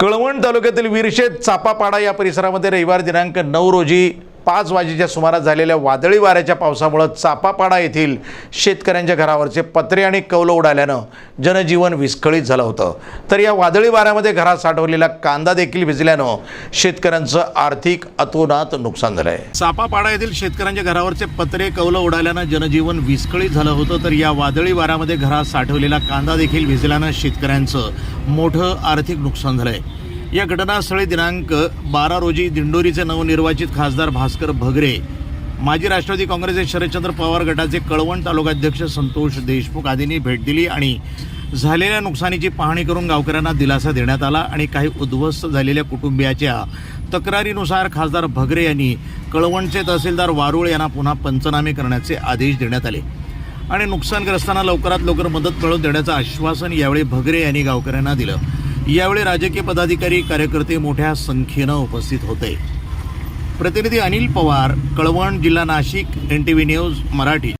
कळवण तालुक्यातील वीरशेत चापापाडा या परिसरामध्ये रविवार दिनांक नऊ रोजी पाच वाजेच्या सुमारास झालेल्या वादळी वाऱ्याच्या पावसामुळं चापापाडा येथील शेतकऱ्यांच्या घरावरचे पत्रे आणि कौलं उडाल्यानं जनजीवन विस्कळीत झालं होतं. तर या वादळी वाऱ्यामध्ये घरात साठवलेला कांदा देखील भिजल्यानं शेतकऱ्यांचं आर्थिक अतोनात नुकसान झालं आहे चापापाडा येथील शेतकऱ्यांच्या घरावरचे पत्रे कौलं उडाल्यानं जनजीवन विस्कळीत झालं होतं. तर या वादळी वाऱ्यामध्ये घरात साठवलेला कांदा देखील भिजल्यानं शेतकऱ्यांचं मोठं आर्थिक नुकसान झालं आहे या घटनास्थळी दिनांक बारा रोजी दिंडोरीचे नवनिर्वाचित खासदार भास्कर भगरे माजी राष्ट्रवादी काँग्रेसचे शरदचंद्र पवार गटाचे कळवण तालुकाध्यक्ष संतोष देशमुख आदींनी भेट दिली आणि झालेल्या नुकसानीची पाहणी करून गावकऱ्यांना दिलासा देण्यात आला आणि काही उद्ध्वस्त झालेल्या कुटुंबियाच्या तक्रारीनुसार खासदार भगरे यांनी कळवणचे तहसीलदार वारुळ यांना पुन्हा पंचनामे करण्याचे आदेश देण्यात आले. आणि नुकसानग्रस्तांना लवकरात लवकर मदत मिळवून देण्याचं आश्वासन यावेळी भगरे यांनी गावकऱ्यांना दिलं. यावेळी राजकीय पदाधिकारी कार्यकर्ते मोठ्या संख्येनं उपस्थित होते. प्रतिनिधी अनिल पवार कळवण जिल्हा Nashik N T V news Marathi.